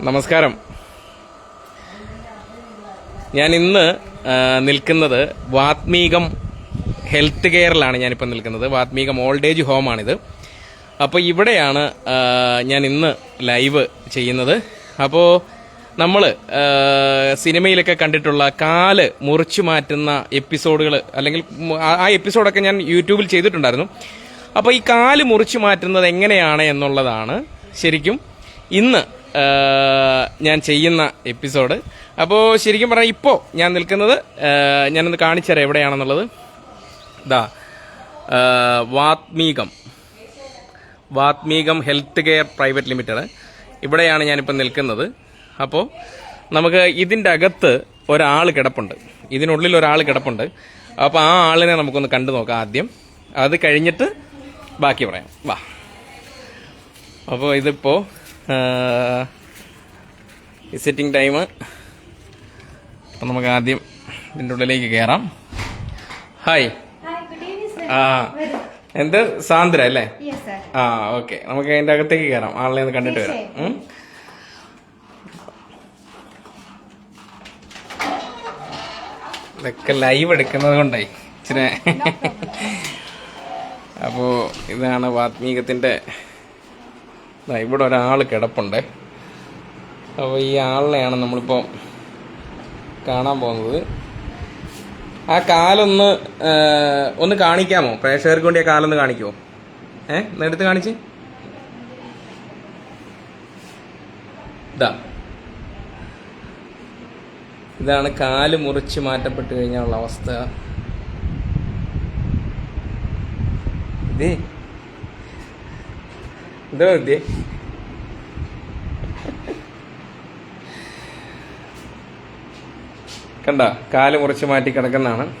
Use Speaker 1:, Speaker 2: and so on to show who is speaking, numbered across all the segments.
Speaker 1: നമസ്കാരം. ഞാൻ ഇന്ന് നിൽക്കുന്നത് വാത്മീകം ഹെൽത്ത് കെയറിലാണ് ഞാനിപ്പോൾ നിൽക്കുന്നത്. വാത്മീകം ഓൾഡ് ഏജ് ഹോമാണിത്. അപ്പോൾ ഇവിടെയാണ് ഞാൻ ഇന്ന് ലൈവ് ചെയ്യുന്നത്. അപ്പോൾ നമ്മൾ സിനിമയിലൊക്കെ കണ്ടിട്ടുള്ള കാൽ മുറിച്ചു മാറ്റുന്ന എപ്പിസോഡുകൾ അല്ലെങ്കിൽ ആ- എപ്പിസോഡൊക്കെ ഞാൻ യൂട്യൂബിൽ ചെയ്തിട്ടുണ്ടായിരുന്നു. അപ്പോൾ ഈ കാൽ മുറിച്ചു മാറ്റുന്നത് എങ്ങനെയാണ് എന്നുള്ളതാണ് ശരിക്കും ഇന്ന് ഞാൻ ചെയ്യുന്ന എപ്പിസോഡ്. അപ്പോൾ ശരിക്കും പറഞ്ഞാൽ ഇപ്പോൾ ഞാൻ നിൽക്കുന്നത് ഞാനൊന്ന് കാണിച്ചുതരാം എവിടെയാണെന്നുള്ളത്. ഇതാ Valmikam. Valmikam health care private limited. ഇവിടെയാണ് ഞാനിപ്പോൾ നിൽക്കുന്നത്. അപ്പോൾ നമുക്ക് ഇതിന്റെ അകത്ത് ഒരാൾ കിടപ്പുണ്ട്. ഇതിനുള്ളിൽ ഒരാൾ കിടപ്പുണ്ട്. അപ്പോൾ ആ ആളിനെ നമുക്കൊന്ന് കണ്ടു നോക്കാം ആദ്യം. അത് കഴിഞ്ഞിട്ട് ബാക്കി പറയാം. വാ. അപ്പോൾ ഇതിപ്പോൾ വിസിറ്റിംഗ് ടൈം അപ്പം നമുക്ക് ആദ്യം ഇതിന്റെ ഉള്ളിലേക്ക് കയറാം ഹായ്. ആ എന്ത്? സാന്ദ്ര അല്ലേ. ആ ഓക്കെ നമുക്ക് അതിന്റെ അകത്തേക്ക് കയറാം ആളിനെ ഒന്ന് കണ്ടിട്ട് വരാം. ഇതൊക്കെ ലൈവ് എടുക്കുന്നത് കൊണ്ടേ ഇച്ചിരി. അപ്പോ ഇതാണ് വാത്മീകത്തിന്റെ ദാ ഇവിടെ ഒരാൾ കിടപ്പുണ്ട്. അപ്പോൾ ഈ ആളിനെയാണ് നമ്മളിപ്പോൾ കാണാൻ പോകുന്നത്. ആ കാലൊന്ന് ഒന്ന് കാണിക്കാമോ? പ്രേക്ഷകർക്ക് വേണ്ടി ആ കാലൊന്ന് കാണിക്കുമോ ഏ എടുത്ത് കാണിച്ച്. ഇതാ ഇതാണ് കാൽ മുറിച്ച് മാറ്റപ്പെട്ട് കഴിഞ്ഞാലുള്ള അവസ്ഥ. ഇതേ എന്താ വെറുതെ കണ്ട കാൽ മുറിച്ച് മാറ്റി കിടക്കുന്നതാണ്.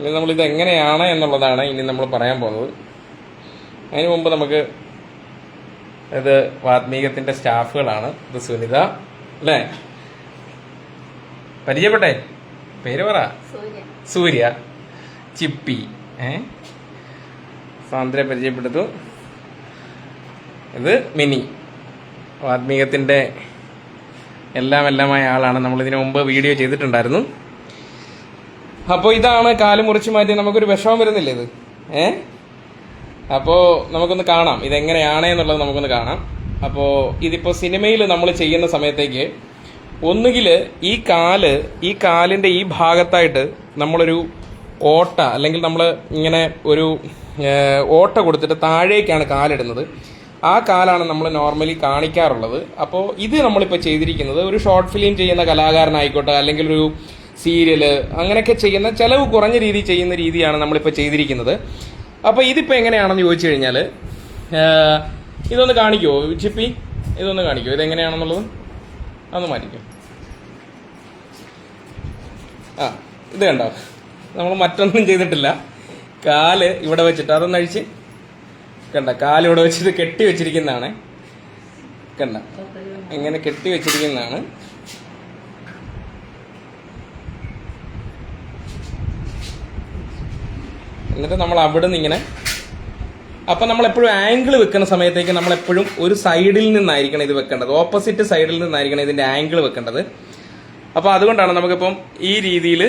Speaker 1: ഇനി നമ്മളിത് എങ്ങനെയാണ് എന്നുള്ളതാണ് ഇനി നമ്മൾ പറയാൻ പോകുന്നത്. അതിനു മുമ്പ് നമുക്ക് ഇത് വാത്മീകത്തിന്റെ സ്റ്റാഫുകളാണ്. ഇത് സുനിത അല്ലേ? പരിചയപ്പെട്ടെ? പേര് പറ. സൂര്യ. ചിപ്പി. ഏ? സാന്ദ്രയെ പരിചയപ്പെടുത്തു. ഇത് മിനി. ആത്മീയത്തിന്റെ എല്ലാം എല്ലാമായ ആളാണ്. നമ്മൾ ഇതിനു മുമ്പ് വീഡിയോ ചെയ്തിട്ടുണ്ടായിരുന്നു. അപ്പോൾ ഇതാണ് കാൽ മുറിച്ച് മാറ്റി നമുക്കൊരു വിഷമം വരുന്നില്ല ഇത്? ഏ? അപ്പോൾ നമുക്കൊന്ന് കാണാം. ഇതെങ്ങനെയാണ് എന്നുള്ളത് നമുക്കൊന്ന് കാണാം. അപ്പോൾ ഇതിപ്പോൾ സിനിമയിൽ നമ്മൾ ചെയ്യുന്ന സമയത്തേക്ക് ഒന്നുകിൽ ഈ കാൽ ഈ കാലിന്റെ ഈ ഭാഗത്തായിട്ട് നമ്മളൊരു ഓട്ട അല്ലെങ്കിൽ നമ്മൾ ഇങ്ങനെ ഒരു ഓട്ട കൊടുത്തിട്ട് താഴേക്കാണ് കാലിടുന്നത്. ആ കാലാണ് നമ്മൾ നോർമലി കാണിക്കാറുള്ളത്. അപ്പോൾ ഇത് നമ്മളിപ്പോൾ ചെയ്തിരിക്കുന്നത് ഒരു ഷോർട്ട് ഫിലിം ചെയ്യുന്ന കലാകാരനായിക്കോട്ടെ അല്ലെങ്കിൽ ഒരു സീരിയൽ അങ്ങനെയൊക്കെ ചെയ്യുന്ന ചിലവ് കുറഞ്ഞ രീതി ചെയ്യുന്ന രീതിയാണ് നമ്മളിപ്പോൾ ചെയ്തിരിക്കുന്നത്. അപ്പോൾ ഇതിപ്പോൾ എങ്ങനെയാണെന്ന് ചോദിച്ചു കഴിഞ്ഞാൽ ഇതൊന്ന് കാണിക്കുമോ ചിപ്പി ഇതൊന്ന് കാണിക്കുമോ ഇതെങ്ങനെയാണെന്നുള്ളത്? അതൊന്ന് മാറ്റിക്കോ. ആ ഇത് കണ്ടോ? നമ്മൾ മറ്റൊന്നും ചെയ്തിട്ടില്ല. കാൽ ഇവിടെ വെച്ചിട്ട് അതൊന്ന് അഴിച്ച് കണ്ട കാലിവിടെ വെച്ചിട്ട് കെട്ടി വെച്ചിരിക്കുന്നതാണ്. കണ്ട ഇങ്ങനെ കെട്ടി വെച്ചിരിക്കുന്നതാണ്. എന്നിട്ട് നമ്മൾ അവിടെ നിന്ന് ഇങ്ങനെ അപ്പൊ നമ്മൾ എപ്പോഴും ആംഗിൾ വെക്കുന്ന സമയത്തേക്ക് നമ്മൾ എപ്പോഴും ഒരു സൈഡിൽ നിന്നായിരിക്കണം ഇത് വെക്കേണ്ടത്. ഓപ്പോസിറ്റ് സൈഡിൽ നിന്നായിരിക്കണം ഇതിന്റെ ആംഗിൾ വെക്കേണ്ടത്. അപ്പൊ അതുകൊണ്ടാണ് നമുക്കിപ്പം ഈ രീതിയിൽ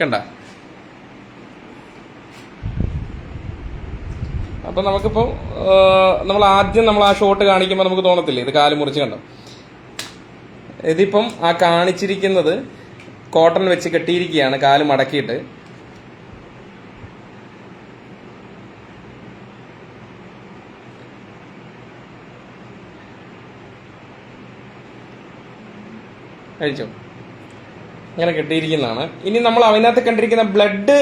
Speaker 1: കണ്ട അപ്പൊ നമുക്കിപ്പോ നമ്മൾ ആദ്യം നമ്മൾ ആ ഷോട്ട് കാണിക്കുമ്പോൾ നമുക്ക് തോന്നത്തില്ലേ? ഇത് കാൽ മുറിച്ച് കണ്ടോ? ഇതിപ്പം ആ കാണിച്ചിരിക്കുന്നത് കോട്ടൺ വെച്ച് കെട്ടിയിരിക്കുകയാണ് കാൽ മടക്കിയിട്ട്. കഴിച്ചോ? ഇങ്ങനെ കെട്ടിയിരിക്കുന്നതാണ്. ഇനി നമ്മൾ അതിനകത്ത് കണ്ടിരിക്കുന്ന ബ്ലഡ്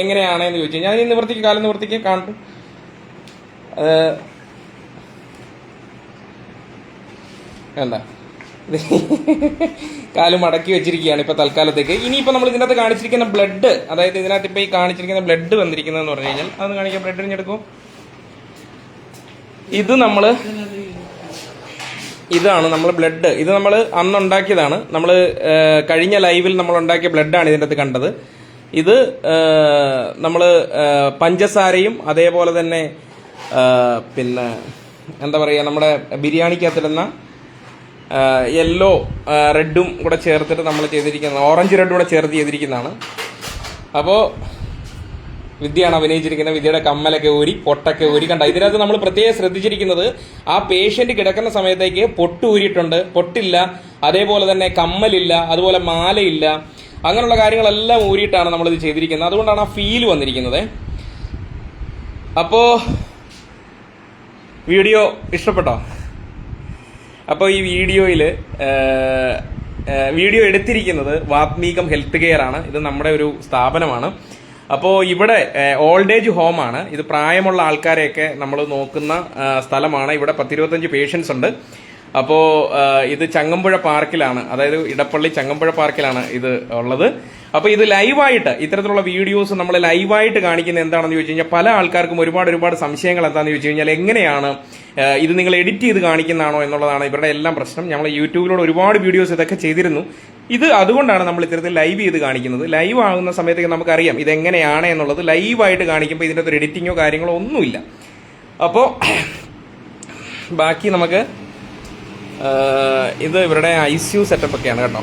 Speaker 1: എങ്ങനെയാണ് എന്ന് ചോദിച്ചു ഞാൻ ഇനി നിവർത്തിക്ക് കാലം നിവർത്തിക്ക് കാണും എന്താ കാൽ മടക്കി വെച്ചിരിക്കുകയാണ് ഇപ്പൊ തൽക്കാലത്തേക്ക്. ഇനിയിപ്പോ നമ്മൾ ഇതിനകത്ത് കാണിച്ചിരിക്കുന്ന ബ്ലഡ് അതായത് ഇതിനകത്ത് ഇപ്പൊ ഈ കാണിച്ചിരിക്കുന്ന ബ്ലഡ് വന്നിരിക്കുന്നതെന്ന് പറഞ്ഞു കഴിഞ്ഞാൽ അതൊന്ന് കാണിക്കാം. ബ്ലഡ് തിരിഞ്ഞെടുക്കും ഇത് നമ്മൾ ഇതാണ് നമ്മൾ ബ്ലഡ് ഇത് നമ്മൾ അന്ന് ഉണ്ടാക്കിയതാണ്. നമ്മൾ കഴിഞ്ഞ ലൈവിൽ നമ്മൾ ഉണ്ടാക്കിയ ബ്ലഡാണ് ഇതിന്റെ അകത്ത് കണ്ടത്. ഇത് നമ്മൾ പഞ്ചസാരയും അതേപോലെ തന്നെ പിന്നെ എന്താ പറയുക നമ്മുടെ ബിരിയാണിക്കകത്തിടുന്ന യെല്ലോ റെഡും കൂടെ ചേർത്തിട്ട് നമ്മൾ ചെയ്തിരിക്കുന്ന ഓറഞ്ച് റെഡും കൂടെ ചേർത്ത് ചെയ്തിരിക്കുന്നതാണ്. അപ്പോൾ വിദ്യയാണ് അഭിനയിച്ചിരിക്കുന്നത്. വിദ്യയുടെ കമ്മലൊക്കെ ഊരി പൊട്ടൊക്കെ ഊരി കണ്ട? ഇതിനകത്ത് നമ്മൾ പ്രത്യേകം ശ്രദ്ധിച്ചിരിക്കുന്നത് ആ പേഷ്യന്റ് കിടക്കുന്ന സമയത്തേക്ക് പൊട്ട് ഊരിയിട്ടുണ്ട്. പൊട്ടില്ല അതേപോലെ തന്നെ കമ്മലില്ല അതുപോലെ മാലയില്ല അങ്ങനെയുള്ള കാര്യങ്ങളെല്ലാം ഊരിയിട്ടാണ് നമ്മളിത് ചെയ്തിരിക്കുന്നത്. അതുകൊണ്ടാണ് ആ ഫീൽ വന്നിരിക്കുന്നത്. അപ്പോൾ വീഡിയോ ഇഷ്ടപ്പെട്ടോ? അപ്പോൾ ഈ വീഡിയോയിൽ വീഡിയോ എടുത്തിരിക്കുന്നത് വാത്മീകം ഹെൽത്ത് കെയർ ആണ്. ഇത് നമ്മുടെ ഒരു സ്ഥാപനമാണ്. അപ്പോൾ ഇവിടെ ഓൾഡ് ഏജ് ഹോമാണ് ഇത് പ്രായമുള്ള ആൾക്കാരെയൊക്കെ നമ്മൾ നോക്കുന്ന സ്ഥലമാണ്. ഇവിടെ പത്തിരുപത്തഞ്ച് പേഷ്യൻസ് ഉണ്ട്. അപ്പോൾ ഇത് ചങ്ങമ്പുഴ പാർക്കിലാണ്. അതായത് ഇടപ്പള്ളി ചങ്ങമ്പുഴ പാർക്കിലാണ് ഇത് ഉള്ളത്. അപ്പോൾ ഇത് ലൈവായിട്ട് ഇത്തരത്തിലുള്ള വീഡിയോസ് നമ്മൾ ലൈവായിട്ട് കാണിക്കുന്ന എന്താണെന്ന് ചോദിച്ചു കഴിഞ്ഞാൽ പല ആൾക്കാർക്കും ഒരുപാട് ഒരുപാട് സംശയങ്ങൾ എന്താണെന്ന് ചോദിച്ചു കഴിഞ്ഞാൽ എങ്ങനെയാണ് ഇത് നിങ്ങൾ എഡിറ്റ് ചെയ്ത് കാണിക്കുന്നതാണോ എന്നുള്ളതാണ് ഇവരുടെ എല്ലാം പ്രശ്നം. നമ്മൾ യൂട്യൂബിലൂടെ ഒരുപാട് വീഡിയോസ് ഇതൊക്കെ ചെയ്തിരുന്നു. ഇത് അതുകൊണ്ടാണ് നമ്മൾ ഇത്തരത്തിൽ ലൈവ് ചെയ്ത് കാണിക്കുന്നത്. ലൈവ് ആകുന്ന സമയത്തേക്ക് നമുക്കറിയാം ഇതെങ്ങനെയാണ് എന്നുള്ളത്. ലൈവായിട്ട് കാണിക്കുമ്പോൾ ഇതിന്റെ ഒരു എഡിറ്റിങ്ങോ കാര്യങ്ങളോ ഒന്നുമില്ല. അപ്പോൾ ബാക്കി നമുക്ക് ഇത് ഇവരുടെ ഐ സി യു സെറ്റപ്പ് ഒക്കെയാണ് കേട്ടോ.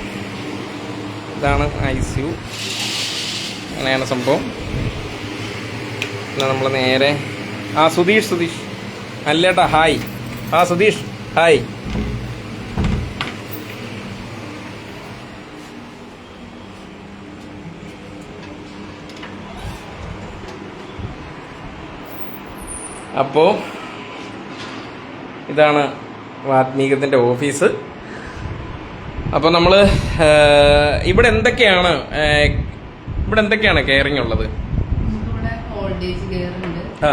Speaker 1: ഇതാണ് ഐ സി യു. അങ്ങനെയാണ് സംഭവം. നമ്മൾ നേരെ ആ സുധീഷ് സുധീഷ്. അല്ലേട്ടാ ഹായ്. ആ സുധീഷ് ഹായ്. അപ്പോൾ ഇതാണ് വാത്മീകത്തിന്റെ ഓഫീസ് അപ്പോൾ നമ്മൾ ഇവിടെ എന്തൊക്കെയാണ് ഇവിടെ എന്തൊക്കെയാണ് കെയറിംഗ് ഉള്ളത് ആ.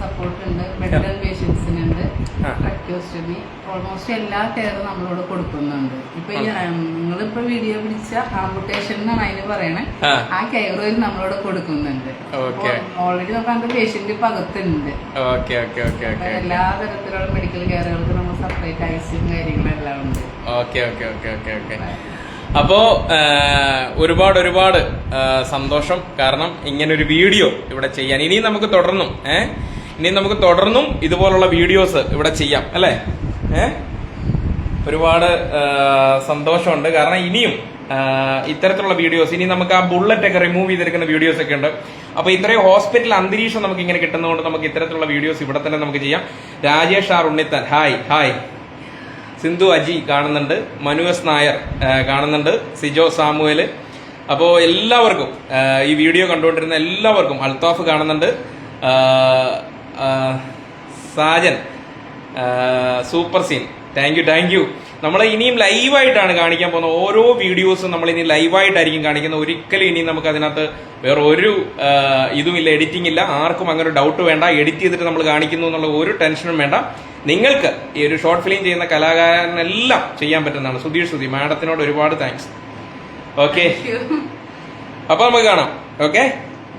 Speaker 2: സപ്പോർട്ട് ഉണ്ട് മെഡിക്കൽ പേഷ്യൻസിനുണ്ട്
Speaker 1: ആ.
Speaker 2: ട്രക്യോസ്റ്റമി ഓൾമോസ്റ്റ് എല്ലാ കെയറും നമ്മളോട് കൊടുക്കുന്നുണ്ട്. ഇപ്പൊ ഈ നിങ്ങളിപ്പോ വീഡിയോ പിടിച്ച ആംബുട്ടേഷൻ എന്നാണ് അതിന് പറയണേ.
Speaker 1: ആ.
Speaker 2: കെയറും നമ്മളോട് കൊടുക്കുന്നുണ്ട്. ഓൾറെഡി നമുക്ക് അതിന്റെ പേഷ്യന്റ്
Speaker 1: പകത്തുണ്ട്.
Speaker 2: എല്ലാ തരത്തിലുള്ള മെഡിക്കൽ കെയറുകൾക്ക് നമ്മൾ സെപ്പറേറ്റ് ഐസിയും കാര്യങ്ങളെല്ലാം ഉണ്ട്.
Speaker 1: Okay okay okay okay okay. അപ്പോ ഒരുപാട് ഒരുപാട് സന്തോഷം. കാരണം ഇങ്ങനെ ഒരു വീഡിയോ ഇവിടെ ചെയ്യാൻ. ഇനിയും നമുക്ക് തുടർന്നും ഏഹ് ഇനിയും നമുക്ക് തുടർന്നും ഇതുപോലുള്ള വീഡിയോസ് ഇവിടെ ചെയ്യാം അല്ലേ? ഒരുപാട് സന്തോഷമുണ്ട്. കാരണം ഇനിയും ഇത്തരത്തിലുള്ള വീഡിയോസ് ഇനി നമുക്ക് ആ ബുള്ളറ്റ് ഒക്കെ റിമൂവ് ചെയ്തിരിക്കുന്ന വീഡിയോസ് ഒക്കെ ഉണ്ട്. അപ്പൊ ഇത്രയും ഹോസ്പിറ്റൽ അന്തരീക്ഷം നമുക്ക് ഇങ്ങനെ കിട്ടുന്നതുകൊണ്ട് നമുക്ക് ഇത്തരത്തിലുള്ള വീഡിയോസ് ഇവിടെ തന്നെ നമുക്ക് ചെയ്യാം. Rajesh R Unnithan hi hi. Sindhu Aji കാണുന്നുണ്ട് മനു എസ് നായർ കാണുന്നുണ്ട് സിജോ സാമുവൽ. അപ്പോൾ എല്ലാവർക്കും ഈ വീഡിയോ കണ്ടുകൊണ്ടിരുന്ന എല്ലാവർക്കും അൽത്താഫ് കാണുന്നുണ്ട് Sajan super scene. Thank you thank you നമ്മൾ ഇനിയും ലൈവായിട്ടാണ് കാണിക്കാൻ പോകുന്നത് ഓരോ വീഡിയോസും നമ്മൾ ഇനി ലൈവായിട്ടായിരിക്കും കാണിക്കുന്നത്. ഒരിക്കലും ഇനി നമുക്ക് അതിനകത്ത് വേറെ ഒരു ഇതുമില്ല എഡിറ്റിംഗ് ഇല്ല ആർക്കും അങ്ങനെ ഒരു ഡൗട്ട് വേണ്ട. എഡിറ്റ് ചെയ്തിട്ട് നമ്മൾ കാണിക്കുന്നു എന്നുള്ള ഒരു ടെൻഷനും വേണ്ട. നിങ്ങൾക്ക് ഈ ഒരു ഷോർട്ട് ഫിലിം ചെയ്യുന്ന കലാകാരനെല്ലാം ചെയ്യാൻ പറ്റുന്നതാണ്. സുധീഷ് സുധി മാഡത്തിനോട് ഒരുപാട് താങ്ക്സ് ഓക്കെ അപ്പോൾ നമുക്ക് കാണാം. Okay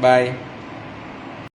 Speaker 1: bye